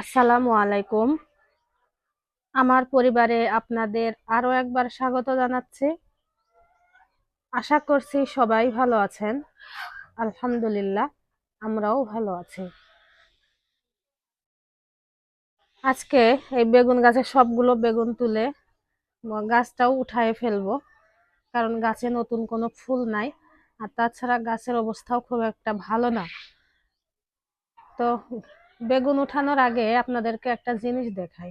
আসসালামু আলাইকুম। আমার পরিবারে আপনাদের আরও একবার স্বাগত জানাচ্ছি। আশা করছি সবাই ভালো আছেন। আলহামদুলিল্লাহ, আমরাও ভালো আছি। আজকে এই বেগুন গাছের সবগুলো বেগুন তুলে গাছটাও উঠায় ফেলব। কারণ গাছে নতুন কোনো ফুল নাই, আর তাছাড়া গাছের অবস্থাও খুব একটা ভালো না। তো বেগুন উঠানোর আগে আপনাদেরকে একটা জিনিস দেখাই।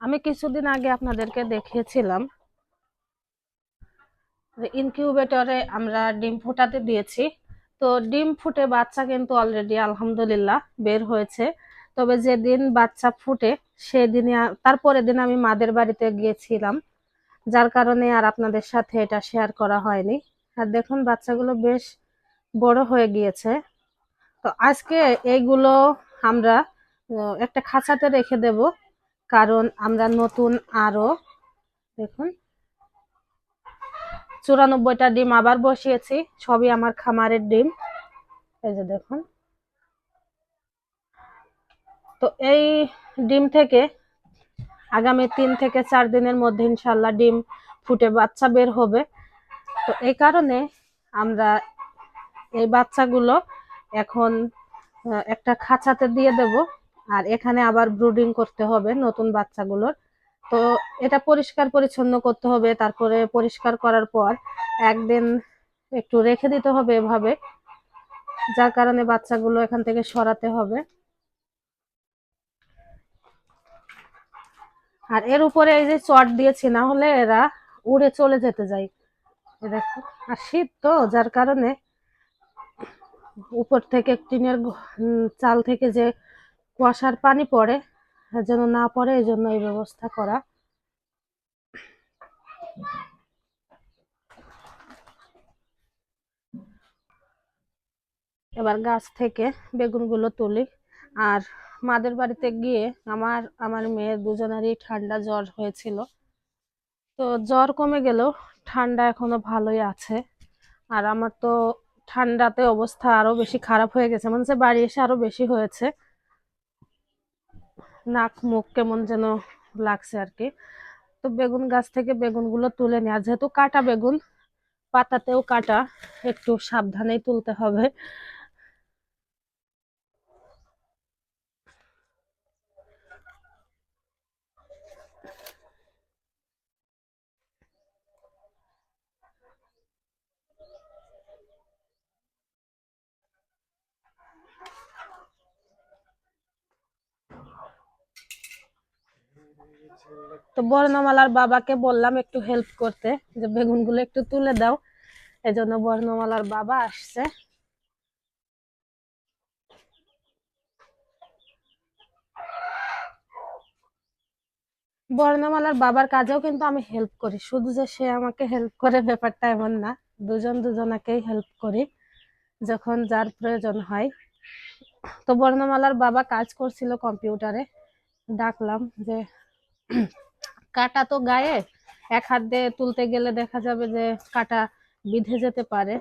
আমি কিছুদিন আগে আপনাদেরকে দেখিয়েছিলাম যে ইনকিউবেটরে আমরা ডিম ফুটাতে দিয়েছি। তো ডিম ফুটে বাচ্চা কিন্তু অলরেডি আলহামদুলিল্লাহ বের হয়েছে। তবে যেদিন বাচ্চা ফুটে, সেদিনই আ- তারপরের দিন আমি মাদের বাড়িতে গিয়েছিলাম। যার কারণে আর আপনাদের সাথে এটা শেয়ার করা হয়নি। আর দেখুন, বাচ্চাগুলো বেশ বড় হয়ে গিয়েছে। তো আজকে এইগুলো আমরা একটা খাঁচাতে রেখে দেব। কারণ আমরা নতুন আরও দেখুন, চুরানব্বইটা ডিম আবার বসিয়েছি। সবই আমার খামারের ডিম। এই যে দেখুন। তো এই ডিম থেকে আগামী তিন থেকে চার দিনের মধ্যে ইনশাল্লাহ ডিম ফুটে বাচ্চা বের হবে। তো এই কারণে আমরা এই বাচ্চাগুলো এখন একটা খাঁচাতে দিয়ে দেব আর এখানে আবার ব্রুডিং করতে হবে নতুন বাচ্চাগুলোর। তো এটা পরিষ্কার পরিচ্ছন্ন করতে হবে, তারপরে পরিষ্কার করার পর একদিন একটু রেখে দিতে হবে এভাবে, যার কারণে বাচ্চাগুলো এখান থেকে সরাতে হবে। আর এর উপরে এই যে চট দিয়েছি, না হলে এরা উড়ে চলে যেতে যায়। দেখো, আর শীত তো, যার কারণে উপর থেকে টিনের চাল থেকে যে কুয়াশার পানি পড়ে, যেন না পড়ে, এই জন্য এই ব্যবস্থা করা। এবার গাছ থেকে বেগুনগুলো তুলি, আর মাদের বাড়িতে গিয়ে আমার আমার মেয়ের দুজনেরই ঠান্ডা জ্বর হয়েছিল। তো জ্বর কমে গেলেও ঠান্ডা এখনও ভালোই আছে। আর আমার তো ঠান্ডাতে অবস্থা আরও বেশি খারাপ হয়ে গেছে মানে বাড়ি এসে আরও বেশি হয়েছে। নাক, মুখ কেমন যেন লাগছে আর কি। তো বেগুন গাছ থেকে বেগুনগুলো তুলে আর যেহেতু কাটা বেগুন, পাতাতেও কাটা, একটু সাবধানেই তুলতে হবে। তো বর্ণমালার বাবাকে বললাম একটু হেল্প করতে, যে বেগুনগুলো একটু তুলে দাও। এজন্য বর্ণমালার বাবা আসছে। বর্ণমালার বাবার কাজেও কিন্তু আমি হেল্প করি। শুধু যে সে আমাকে হেল্প করে ব্যাপারটা এমন না, দুজন দুজনাকেই হেল্প করি, যখন যার প্রয়োজন হয়। তো বর্ণমালার বাবা কাজ করছিল কম্পিউটারে ডাকলাম যে কাটা তো গায়ে, এক হাত দিয়ে তুলতে গেলে দেখা যাবে যে কাটা বিঁধে যেতে পারে।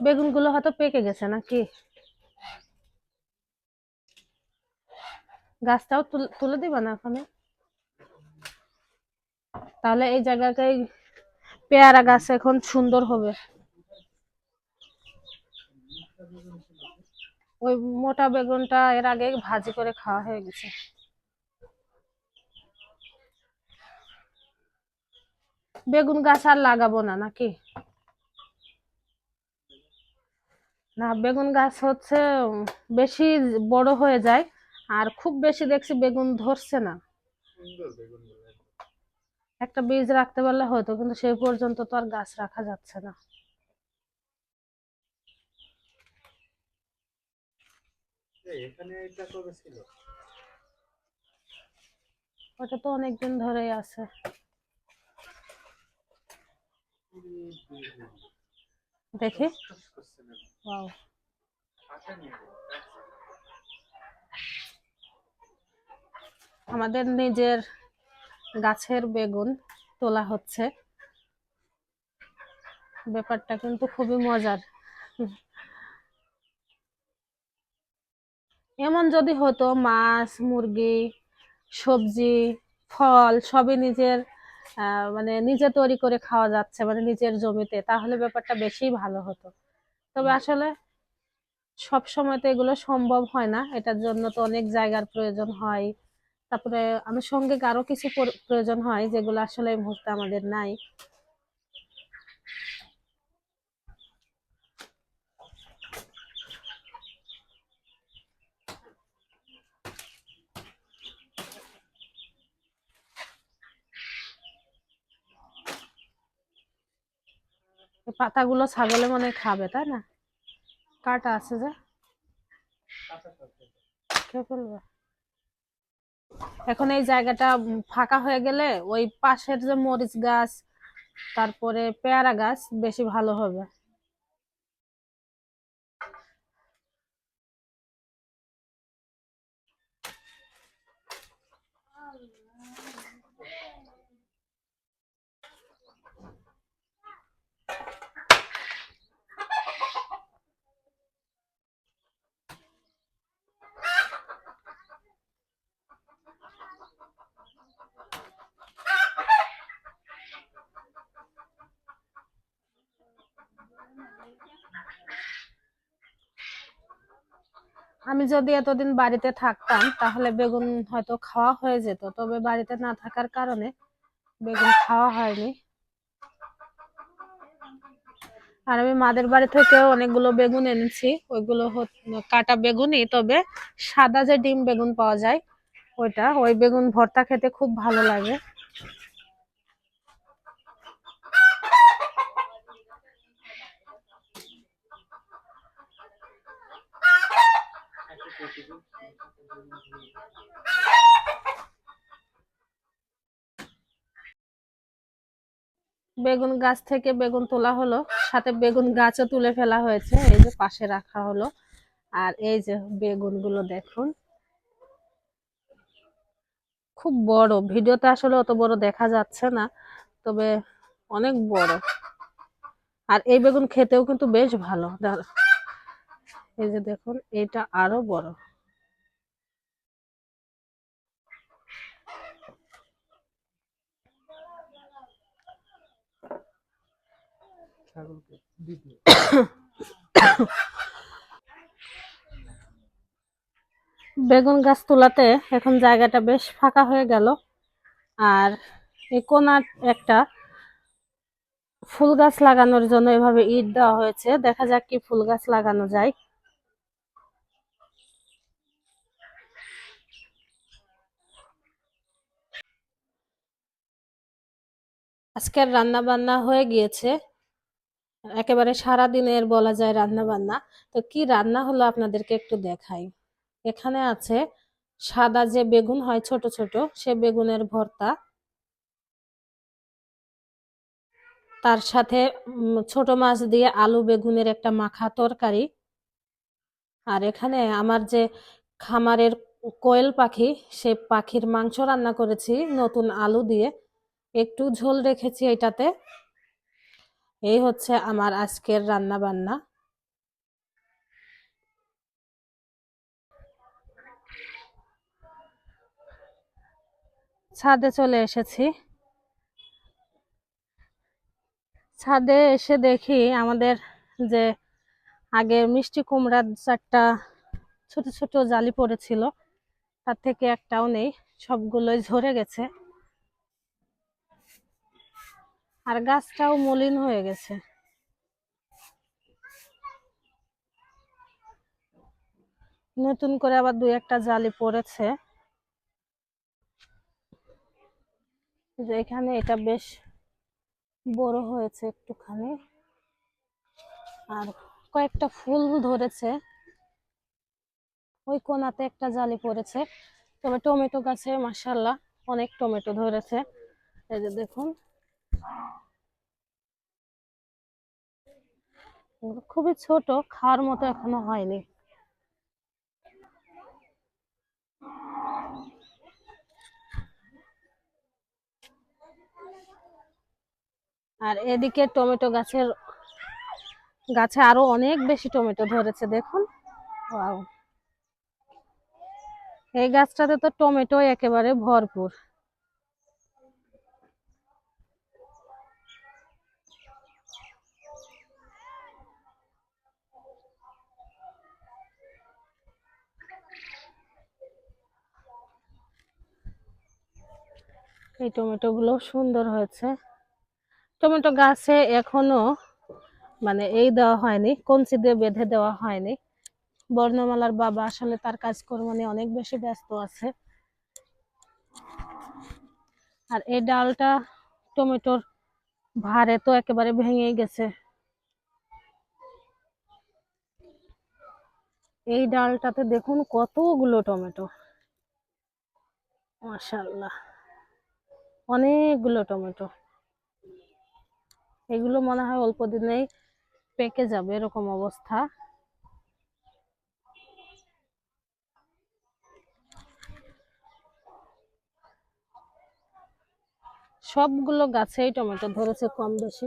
বেগুনগুলো হয়তো পেকে গেছে নাকি? গাছটাও তুল- দিবা না ওখানে তাহলে এই জায়গাটাই পেয়ারা গাছ এখন সুন্দর হবে। ওই মোটা বেগুনটা এর আগে ভাজি করে খাওয়া হয়ে গেছে। বেগুন গাছ আর লাগাবো না নাকি? না, বেগুন গাছ হচ্ছে বেশি বড় হয়ে যায়, আর খুব বেশি দেখছি বেগুন ধরছে না। একটা বীজ রাখতে পারলে হয়তো কিন্তু সেই পর্যন্ত তো আর গাছ রাখা যাচ্ছে না। এখানে এটা কবে ছিল ওটা তো অনেকদিন ধরেই আছে। দেখি। ওয়াও আমাদের নিজের গাছের বেগুন তোলা হচ্ছে। ব্যাপারটা কিন্তু খুবই মজার। এমন যদি হতো মাছ, মুরগি, সবজি, ফল সবই নিজের মানে নিজে তৈরি করে খাওয়া যাচ্ছে মানে নিজের জমিতে, তাহলে ব্যাপারটা বেশি ভালো হতো। তবে আসলে সব সময় তো এগুলো সম্ভব হয় না। এটার জন্য তো অনেক জায়গার প্রয়োজন হয়। তারপরে আনুষঙ্গিক আরও কিছু প্রয়োজন হয়, যেগুলো আসলে এই মুহূর্তে আমাদের নাই। পাতাগুলো ছাগলে মনে খাবে, তাই না? কাটা আছে যে? এখন এই জায়গাটা ফাঁকা হয়ে গেলে ওই পাশের যে মরিচ গাছ, তারপরে পেয়ারা গাছ বেশি ভালো হবে। আমি যদি এতদিন বাড়িতে থাকতাম, তাহলে বেগুন হয়তো খাওয়া হয়ে যেত। তবে বাড়িতে না থাকার কারণে বেগুন খাওয়া হয়নি। আর আমি মাদের বাড়ি থেকেও অনেকগুলো বেগুন এনেছি। ওইগুলো কাটা বেগুনই, তবে সাদা যে ডিম বেগুন পাওয়া যায়, ওইটা, ওই বেগুন ভর্তা খেতে খুব ভালো লাগে। বেগুন গাছ থেকে বেগুন তোলা হলো, সাথে বেগুন গাছও তুলে ফেলা হয়েছে, এই যে পাশে রাখা হলো। আর এই যে বেগুনগুলো দেখুন, খুব বড়। ভিডিওতে আসলে অত বড় দেখা যাচ্ছে না, তবে অনেক বড়। আর এই বেগুন খেতেও কিন্তু বেশ ভালো। এই যে দেখুন এটা আরও বড়। বেগুন গাছ তোলাতে এখন জায়গাটা বেশ ফাঁকা হয়ে গেল। আর এই কোনার একটা ফুল গাছ লাগানোর জন্য এভাবে ইট দেওয়া হয়েছে। দেখা যাক কি ফুল গাছ লাগানো যায়। আজকের রান্না বান্না হয়ে গিয়েছে। একেবারে সারা দিনের বলা যায় রান্না বান্না তো কি রান্না হলো আপনাদেরকে একটু দেখাই। এখানে আছে সাদা যে বেগুন হয় ছোট ছোট, সে বেগুনের ভর্তা। তার সাথে ছোট মাছ দিয়ে আলু বেগুনের একটা মাখা তরকারি। আর এখানে আমার যে খামারের কোয়েল পাখি, সে পাখির মাংস রান্না করেছি নতুন আলু দিয়ে। একটু ঝোল রেখেছি এটাতে। এই হচ্ছে আমার আজকের রান্না বান্না। ছাদে চলে এসেছি। ছাদে এসে দেখি আমাদের যে আগে মিষ্টি কুমড়ার চারটা ছোট ছোট জালি পড়েছিল, তার থেকে একটাও নেই, সবগুলোই ঝরে গেছে। আর গাছটাও মলিন হয়ে গেছে। নতুন করে আবার দুই একটা জালি পড়েছে। যে এখানে এটা বেশ বড় হয়েছে একটুখানি। আর কয়েকটা ফুল ধরেছে। ওই কোনাতে একটা জালি পড়েছে। তবে টমেটো গাছে মাসাল্লাহ অনেক টমেটো ধরেছে। এই যে দেখুন। খুবই ছোট, খাওয়ার মতো এখনও হয়নি। আর এদিকে টমেটো গাছের, গাছে আরও অনেক বেশি টমেটো ধরেছে, দেখুন। এই গাছটাতে তো টমেটো একেবারে ভরপুর। এই টমেটো গুলো সুন্দর হয়েছে। টমেটো গাছে এখনও মানে এই দেওয়া হয়নি, কঞ্চি দিয়ে বেঁধে দেওয়া হয়নি। বর্ণমালার বাবা আসলে তার কাজকর্ম নিয়ে অনেক বেশি ব্যস্ত আছে। আর এই ডালটা টমেটোর ভারে তো একেবারে ভেঙে গেছে। এই ডালটাতে দেখুন কতগুলো টমেটো। মাশাআল্লাহ। অনেকগুলো টমেটো। এগুলো মনে হয় অল্প দিনেই পেকে যাবে, এরকম অবস্থা। সবগুলো গাছেই টমেটো ধরেছে কম বেশি।